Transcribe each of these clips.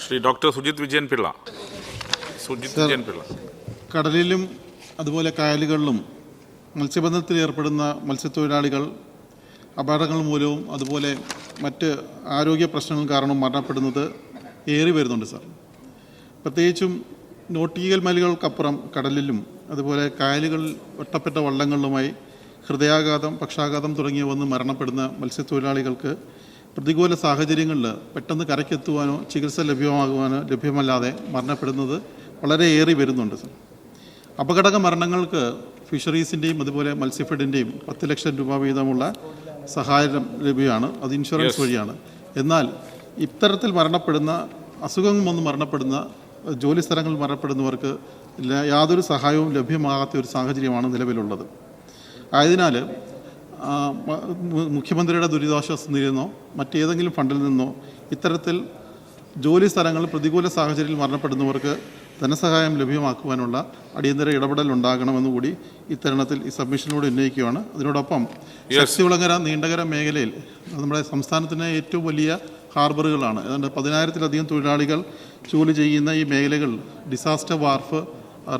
Shri doctor Sujith Vijayan Pillai Sujith Vijayan Pillai കടലിലും അതുപോലെ കായലുകളിലും മത്സ്യബന്ധനത്തിൽ ഏർപ്പെടുന്ന മത്സ്യത്തൊഴിലാളികൾ അപകടങ്ങൾ മൂലവും അതുപോലെ മറ്റ് ആരോഗ്യ പ്രശ്നങ്ങൾ കാരണം മരണപ്പെടുന്നത് ഏറി വരുന്നുണ്ട് സാർ. പ്രത്യേകിച്ചും നോട്ടിക്കൽ മൈലുകൾക്കപ്പുറം കടലിലും അതുപോലെ കായലുകളിൽ ഒറ്റപ്പെട്ട വള്ളങ്ങളിലുമായി ഹൃദയാഘാതം പക്ഷാഘാതം തുടങ്ങിയ വന്ന് മരണപ്പെടുന്ന മത്സ്യത്തൊഴിലാളികൾക്ക് പ്രതികൂല സാഹചര്യങ്ങളിൽ പെട്ടെന്ന് കരയ്ക്കെത്തുവാനോ ചികിത്സ ലഭ്യമാകുവാനോ ലഭ്യമല്ലാതെ മരണപ്പെടുന്നത് വളരെ ഏറി വരുന്നുണ്ട് സർ. അപകടക മരണങ്ങൾക്ക് ഫിഷറീസിന്റെയും അതുപോലെ മത്സ്യഫെഡിന്റെയും പത്ത് ലക്ഷം രൂപ വീതമുള്ള സഹായം ലഭ്യമാണ്. അത് ഇൻഷുറൻസ് വഴിയാണ്. എന്നാൽ ഇത്തരത്തിൽ മരണപ്പെടുന്ന അസുഖം വന്ന് മരണപ്പെടുന്ന ജോലി സ്ഥലങ്ങളിൽ മരണപ്പെടുന്നവർക്ക് യാതൊരു സഹായവും ലഭ്യമാകാത്ത ഒരു സാഹചര്യമാണ് നിലവിലുള്ളത്. ആയതിനാൽ മുഖ്യമന്ത്രിയുടെ ദുരിതാശ്വാസ നിധിയിൽ നിന്നോ മറ്റേതെങ്കിലും ഫണ്ടിൽ നിന്നോ ഇത്തരത്തിൽ ജോലി സ്ഥലങ്ങളിൽ പ്രതികൂല സാഹചര്യത്തിൽ മരണപ്പെടുന്നവർക്ക് ധനസഹായം ലഭ്യമാക്കുവാനുള്ള അടിയന്തര ഇടപെടൽ ഉണ്ടാകണമെന്ന് കൂടി ഇത്തരണത്തിൽ ഈ സബ്മിഷനിലൂടെ ഉന്നയിക്കുകയാണ്. അതിനോടൊപ്പം ശക്തികുളങ്ങര നീണ്ടകര മേഖലയിൽ നമ്മുടെ സംസ്ഥാനത്തിന് ഏറ്റവും വലിയ ഹാർബറുകളാണ്. ഏതാണ്ട് പതിനായിരത്തിലധികം തൊഴിലാളികൾ ജോലി ചെയ്യുന്ന ഈ മേഖലകൾ disaster wharf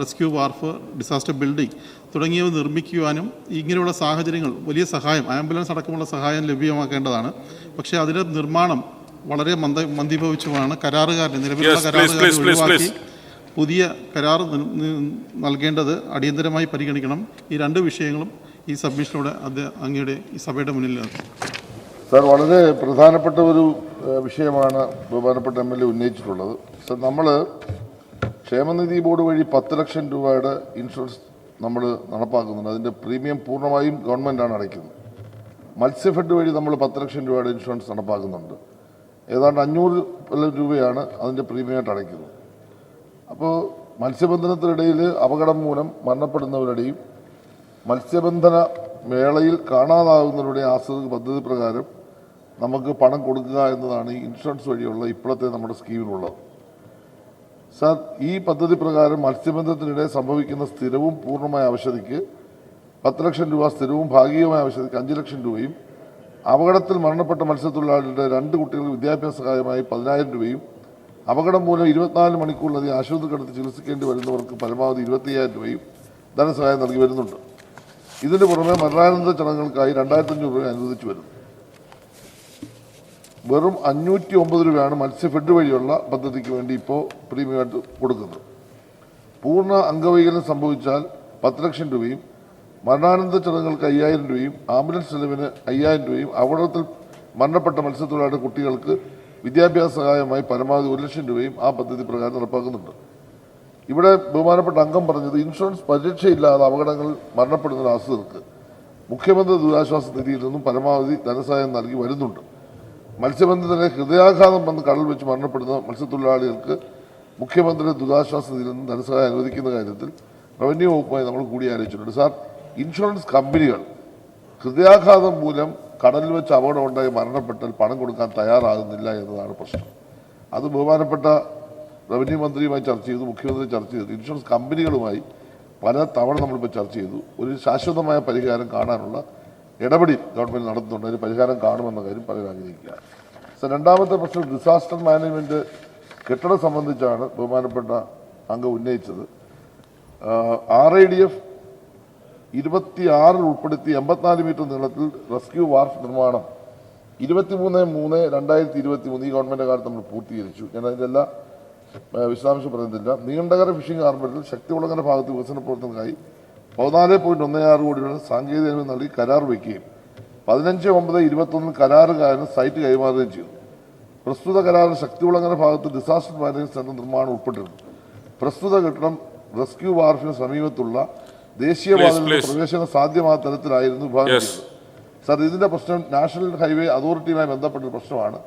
rescue wharf disaster building തുടങ്ങിയവ നിർമ്മിക്കുവാനും ഇങ്ങനെയുള്ള സാഹചര്യങ്ങൾ വലിയ സഹായം ആംബുലൻസ് അടക്കമുള്ള സഹായം ലഭ്യമാക്കേണ്ടതാണ്. പക്ഷേ അതിന്റെ നിർമ്മാണം വളരെ മന്ദ മന്ദീഭവിച്ചുമാണ് കരാറുകാരന് നിലവിലുള്ള please, ഒഴിവാക്കി പുതിയ കരാർ നൽകേണ്ടത് അടിയന്തരമായി പരിഗണിക്കണം. ഈ രണ്ട് വിഷയങ്ങളും ഈ സബ്മിഷനോടെ അത് അങ്ങയുടെ ഈ സഭയുടെ മുന്നിൽ സാർ വളരെ പ്രധാനപ്പെട്ട ഒരു വിഷയമാണ് ബഹുമാനപ്പെട്ട എം എൽ എ ഉന്നയിച്ചിട്ടുള്ളത്. സാർ നമ്മൾ ക്ഷേമനിധി ബോർഡ് വഴി പത്ത് ലക്ഷം രൂപയുടെ ഇൻഷുറൻസ് നമ്മൾ നടപ്പാക്കുന്നുണ്ട്. അതിന്റെ പ്രീമിയം പൂർണമായും ഗവൺമെന്റാണ് അടയ്ക്കുന്നത്. മത്സ്യഫെഡ് വഴി നമ്മൾ പത്ത് ലക്ഷം രൂപയുടെ ഇൻഷുറൻസ് നടപ്പാക്കുന്നുണ്ട്. ഏതാണ്ട് അഞ്ഞൂറ് രൂപയാണ് അതിന്റെ പ്രീമിയമായിട്ട് അടയ്ക്കുന്നത്. അപ്പോൾ മത്സ്യബന്ധനത്തിനിടയിൽ അപകടം മൂലം മരണപ്പെടുന്നവരുടെയും മത്സ്യബന്ധന മേളയിൽ കാണാതാകുന്നവരുടെയും ആശ്രിത പദ്ധതി പ്രകാരം നമുക്ക് പണം കൊടുക്കുക എന്നതാണ് ഈ ഇൻഷുറൻസ് വഴിയുള്ള ഇപ്പോഴത്തെ നമ്മുടെ സ്കീമിലുള്ളത്. സാർ ഈ പദ്ധതി പ്രകാരം മത്സ്യബന്ധത്തിനിടെ സംഭവിക്കുന്ന സ്ഥിരവും പൂർണമായ അവശതിക്ക് പത്ത് ലക്ഷം രൂപ സ്ഥിരവും ഭാഗികമായ അവശതിക്ക് അഞ്ച് ലക്ഷം രൂപയും അപകടത്തിൽ മരണപ്പെട്ട മത്സ്യത്തൊഴിലാളികളുടെ രണ്ട് കുട്ടികൾക്ക് വിദ്യാഭ്യാസ സഹായമായി പതിനായിരം രൂപയും അപകടം മൂലം ഇരുപത്തിനാല് മണിക്കൂറിലധികം ആശുപത്രി കിടത്തി ചികിത്സിക്കേണ്ടി വരുന്നവർക്ക് പരമാവധി ഇരുപത്തിയ്യായിരം രൂപയും ധനസഹായം നൽകി വരുന്നുണ്ട്. ഇതിന് പുറമെ മരണാനന്തര ചടങ്ങുകൾക്കായി രണ്ടായിരത്തഞ്ഞൂറ് രൂപ അനുവദിച്ചു വരുന്നു. വെറും അഞ്ഞൂറ്റി ഒമ്പത് രൂപയാണ് മത്സ്യഫെഡ് വഴിയുള്ള പദ്ധതിക്ക് വേണ്ടി ഇപ്പോൾ പ്രീമിയമായിട്ട് കൊടുക്കുന്നത്. പൂർണ അംഗവൈകല്യം സംഭവിച്ചാൽ പത്ത് ലക്ഷം രൂപയും മരണാനന്ദ ചടങ്ങുകൾക്ക് അയ്യായിരം രൂപയും ആംബുലൻസ് ചെലവിന് അയ്യായിരം രൂപയും അപകടത്തിൽ മരണപ്പെട്ട മത്സ്യത്തൊഴിലാളിയുടെ കുട്ടികൾക്ക് വിദ്യാഭ്യാസ സഹായമായി പരമാവധി ഒരു ലക്ഷം രൂപയും ആ പദ്ധതി പ്രകാരം നടപ്പാക്കുന്നുണ്ട്. ഇവിടെ ബഹുമാനപ്പെട്ട അംഗം പറഞ്ഞത് ഇൻഷുറൻസ് പരിരക്ഷയില്ലാതെ അപകടങ്ങൾ മരണപ്പെടുന്ന ആശ്രിതർക്ക് മുഖ്യമന്ത്രി ദുരിതാശ്വാസ നിധിയിൽ നിന്നും പരമാവധി ധനസഹായം നൽകി വരുന്നുണ്ട്. മത്സ്യബന്ധനത്തിലെ ഹൃദയാഘാതം വന്ന് കടൽ വെച്ച് മരണപ്പെടുന്ന മത്സ്യത്തൊഴിലാളികൾക്ക് മുഖ്യമന്ത്രി ദുരിതാശ്വാസ നിധിയിൽ നിന്നും ധനസഹായം അനുവദിക്കുന്ന കാര്യത്തിൽ റവന്യൂ വകുപ്പുമായി നമ്മൾ കൂടിയാലോചിച്ചിട്ടുണ്ട്. സാർ ഇൻഷുറൻസ് കമ്പനികൾ ഹൃദയാഘാതം മൂലം കടലിൽ വെച്ച് അപകടം ഉണ്ടായി മരണപ്പെട്ടാൽ പണം കൊടുക്കാൻ തയ്യാറാകുന്നില്ല എന്നതാണ് പ്രശ്നം. അത് ബഹുമാനപ്പെട്ട റവന്യൂ മന്ത്രിയുമായി ചർച്ച ചെയ്തു മുഖ്യമന്ത്രി ചർച്ച ചെയ്തു. ഇൻഷുറൻസ് കമ്പനികളുമായി പല തവണ നമ്മളിപ്പോൾ ചർച്ച ചെയ്തു. ഒരു ശാശ്വതമായ പരിഹാരം കാണാനുള്ള ഇടപെടൽ ഗവൺമെന്റ് നടത്തുന്നുണ്ട്. അതിന് പരിഹാരം കാണുമെന്ന കാര്യം പറയാൻ ആഗ്രഹിക്കുക. സർ രണ്ടാമത്തെ പ്രശ്നം ഡിസാസ്റ്റർ മാനേജ്മെന്റ് കെട്ടിടം സംബന്ധിച്ചാണ് ബഹുമാനപ്പെട്ട അംഗം ഉന്നയിച്ചത്. ആർ ഐ ഡി എഫ് ഇരുപത്തിയാറിൽ ഉൾപ്പെടുത്തി എൺപത്തിനാല് മീറ്റർ നീളത്തിൽ റെസ്ക്യൂ വാർഫ് നിർമ്മാണം ഇരുപത്തിമൂന്ന് മൂന്ന് രണ്ടായിരത്തി ഇരുപത്തി മൂന്ന് ഈ ഗവൺമെന്റ് കാലത്ത് നമ്മൾ പൂർത്തീകരിച്ചു. ഞാൻ അതിന്റെ എല്ലാ വിശദാംശം പറയുന്നില്ല. നീണ്ടകര ഫിഷിംഗ് ഹാർബറിൽ ശക്തി ശക്തികുളങ്ങര ഭാഗത്ത് വികസന പ്രവർത്തനങ്ങൾക്കായി പതിനാല് പോയിന്റ് ഒന്ന് ആറ് കോടി രൂപ സാങ്കേതിക നൽകി കരാർ വയ്ക്കുകയും പതിനഞ്ച് ഒമ്പത് ഇരുപത്തൊന്നിൽ കരാറുകാരന് സൈറ്റ് കൈമാറുകയും ചെയ്തു. പ്രസ്തുത ശക്തി ശക്തികുളങ്ങര ഭാഗത്ത് ഡിസാസ്റ്റർ മാനേജ്മെന്റ് സെന്റർ നിർമ്മാണം ഉൾപ്പെട്ടിരുന്നു. പ്രസ്തുത കെട്ടിടം റെസ്ക്യൂ വാർഫിന് സമീപത്തുള്ള ദേശീയപാതയിൽ പ്രവേശനം സാധ്യമായ തരത്തിലായിരുന്നു വിഭാഗം സാർ ഇതിന്റെ പ്രശ്നം നാഷണൽ ഹൈവേ അതോറിറ്റിയുമായി ബന്ധപ്പെട്ട പ്രശ്നമാണ്.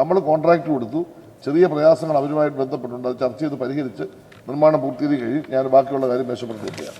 നമ്മൾ കോൺട്രാക്ട് കൊടുത്തു. ചെറിയ പ്രയാസങ്ങൾ അവരുമായിട്ട് ബന്ധപ്പെട്ടുണ്ട് അത് ചർച്ച ചെയ്ത് പരിഹരിച്ച് നിർമ്മാണം പൂർത്തീകരിക്കുകയും ഞാൻ ബാക്കിയുള്ള കാര്യം മെച്ചപ്പെടുത്തിയിട്ടില്ല